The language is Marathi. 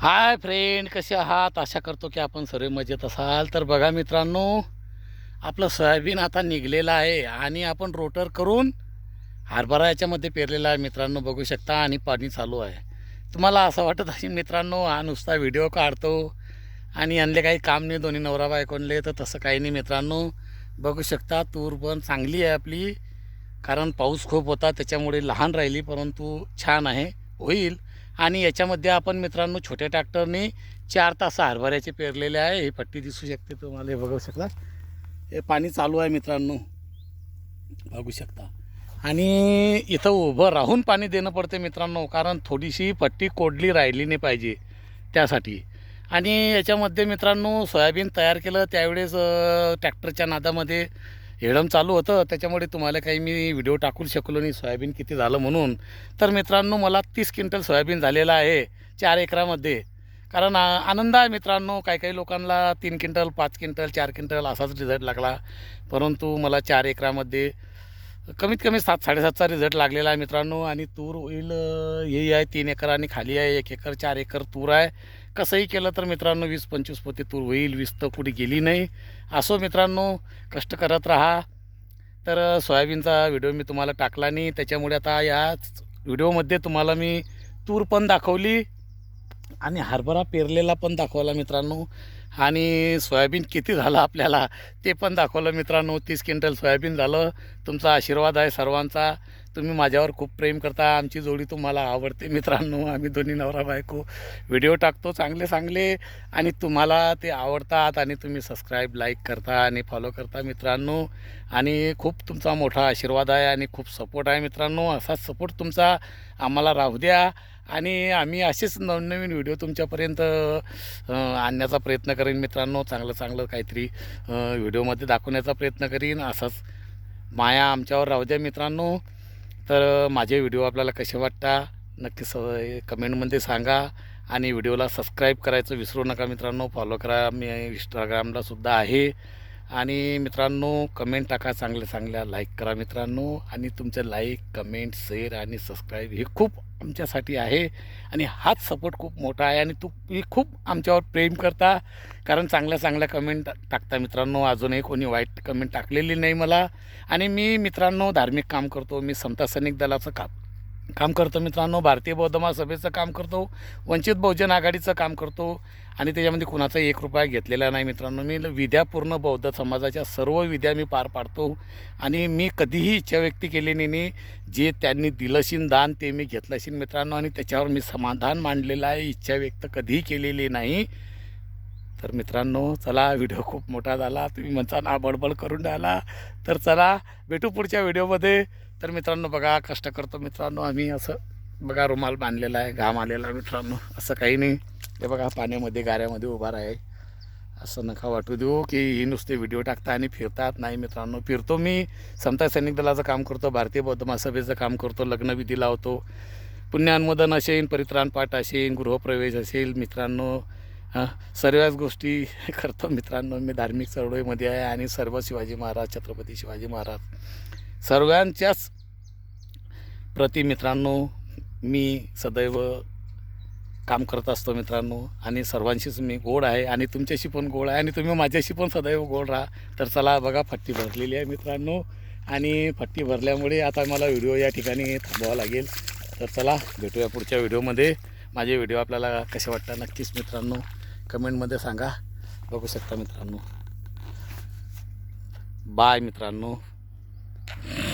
हाय फ्रेंड कसे आहात? आशा करतो की आपण सर्व मजेत असाल. तर बघा मित्रांनो आपलं सोयाबीन आता निघलेलं आहे आणि आपण रोटर करून हरभरा याच्यामध्ये पेरलेला आहे. मित्रांनो बघू शकता आणि पाणी चालू आहे. तुम्हाला असं वाटत असेल मित्रांनो हा नुसता व्हिडिओ काढतो आणि आणले काही काम नाही दोन्ही नवरा बायकोनले तर तसं काही नाही मित्रांनो. बघू शकता तूर पण चांगली आहे आपली कारण पाऊस खूप होता त्याच्यामुळे लहान राहिली परंतु छान आहे. होईल. आणि याच्यामध्ये आपण मित्रांनो छोट्या ट्रॅक्टरने चार तास हरभऱ्याचे पेरलेले आहे. ही पट्टी दिसू शकते तुम्हाला हे बघू शकता. हे पाणी चालू आहे मित्रांनो. बघू शकता. आणि इथं उभं राहून पाणी देणं पडते मित्रांनो कारण थोडीशी पट्टी कोडली राहिली नाही पाहिजे त्यासाठी. आणि याच्यामध्ये मित्रांनो सोयाबीन तयार केलं त्यावेळेस ट्रॅक्टरच्या नादामध्ये हेडम चालू होतं त्याच्यामुळे तुम्हाला काही मी व्हिडिओ टाकू शकलो नाही. सोयाबीन किती झालं म्हणून. तर मित्रांनो मला तीस क्विंटल सोयाबीन झालेलं आहे चार एकरामध्ये. कारण आनंद आहे मित्रांनो काही काही लोकांना तीन क्विंटल पाच क्विंटल चार क्विंटल असाच रिझल्ट लागला. परंतु मला चार एकरामध्ये कमीत कमी सात साडेसातचा रिझल्ट लागलेला आहे मित्रांनो. आणि तूर होईल हे आहे तीन एकर आणि खाली आहे. एक एकर चार एकर तूर आहे. कसंही केलं तर मित्रांनो वीस पंचवीस पोते तूर होईल वीस तर कुठे गेली नाही. असो मित्रांनो कष्ट करत राहा. तर सोयाबीनचा व्हिडिओ मी तुम्हाला टाकला नाही. त्याच्यामुळे आता या व्हिडिओमध्ये तुम्हाला मी तूर पण दाखवली आणि हरभरा पेरलेला पण दाखवला मित्रांनो. आणि सोयाबीन किती झालं आपल्याला ते पण दाखवलं मित्रांनो. तीस क्विंटल सोयाबीन झालं. तुमचा आशीर्वाद आहे सर्वांचा. तुम्ही माझ्यावर खूप प्रेम करता आमची जोडी तुम्हाला आवडते. मित्रांनो आम्ही दोन्ही नवरा बायको. व्हिडिओ टाकतो चांगले चांगले आणि तुम्हाला ते आवडतात आणि तुम्ही सबस्क्राईब लाईक करता आणि फॉलो करता मित्रांनो. आणि खूप तुमचा मोठा आशीर्वाद आहे आणि खूप सपोर्ट आहे मित्रांनो. असाच सपोर्ट तुमचा आम्हाला राहू द्या. आणि आम्ही असेच नवनवीन व्हिडिओ तुमच्यापर्यंत आणण्याचा प्रयत्न करेन मित्रांनो. चांगलं चांगलं काहीतरी व्हिडिओमध्ये दाखवण्याचा प्रयत्न करीन. असाच माया आमच्यावर राहू द्या मित्रांनो. तर माझे व्हिडिओ आपल्याला कसे वाटता? नक्की स कमेंटमध्ये सांगा. आणि व्हिडिओला सबस्क्राईब करायचं विसरू नका मित्रांनो. फॉलो करा. मी इंस्टाग्रामलासुद्धा आहे. आणि मित्रांनो कमेंट टाका चांगल्या चांगल्या लाईक करा मित्रांनो. आणि तुमचं लाईक कमेंट शेअर आणि सबस्क्राईब हे खूप आमच्यासाठी आहे. आणि हाच सपोर्ट खूप मोठा आहे आणि तुम्ही खूप आमच्यावर प्रेम करता. कारण चांगल्या चांगल्या कमेंट टाकता मित्रांनो. अजूनही कोणी वाईट कमेंट टाकलेली नाही मला. आणि मी मित्रांनो धार्मिक काम करतो. मी समता सैनिक दलाचं काम काम करतो मित्रांनो. भारतीय बौद्ध महासभेचं काम करतो. वंचित बहुजन आघाडीचं काम करतो. आणि त्याच्यामध्ये कुणाचा एक रुपया घेतलेला नाही मित्रांनो. मी विद्या पूर्ण बौद्ध समाजाच्या सर्व विद्या मी पार पाडतो. आणि मी कधीही इच्छा व्यक्त केली नाही जे त्यांनी दिलंशीन दान ते मी घेतलंशीन मित्रांनो. आणि त्याच्यावर मी समाधान मांडलेलं आहे. इच्छा व्यक्त कधीही केलेली नाही. तर मित्रांनो चला व्हिडिओ खूप मोठा झाला. तुम्ही म्हणता ना बडबड करून राहिला. तर चला भेटू पुढच्या व्हिडिओमध्ये. तर मित्रांनो बघा कष्ट करतो मित्रांनो आम्ही. असं बघा रुमाल बांधलेला आहे घाम आलेला मित्रांनो. असं काही नाही. ते बघा पाण्यामध्ये गाऱ्यामध्ये उभा आहे असं नका वाटू देऊ की ही नुसते व्हिडिओ टाकता आणि फिरतात. नाही मित्रांनो फिरतो मी. समता सैनिक दलाचं काम करतो भारतीय बौद्ध महासभेचं काम करतो लग्नविधी लावतो. पुण्यानुमोदन असेल परित्राण पाठ असेल गृहप्रवेश असेल मित्रांनो हां सर्वच गोष्टी करतो मित्रांनो. मी धार्मिक चळवळीमध्ये आहे आणि सर्व शिवाजी महाराज छत्रपती शिवाजी महाराज सर्वांच्याच प्रति मित्रांनो मी सदैव काम करत असतो मित्रांनो आणि सर्वांशीच मी गोड आहे आणि तुमच्याशी पण गोड आहे आणि तुम्ही माझ्याशी पण सदैव गोड राहा. तर चला बघा फट्टी भरलेली आहे मित्रांनो आणि फट्टी भरल्यामुळे आता मला व्हिडिओ या ठिकाणी थांबवावा लागेल. तर चला भेटूया पुढच्या व्हिडिओमध्ये. माझे व्हिडिओ आपल्याला कसे वाटतात नक्कीच मित्रांनो कमेंटमध्ये सांगा. बघू शकता मित्रांनो. बाय मित्रांनो.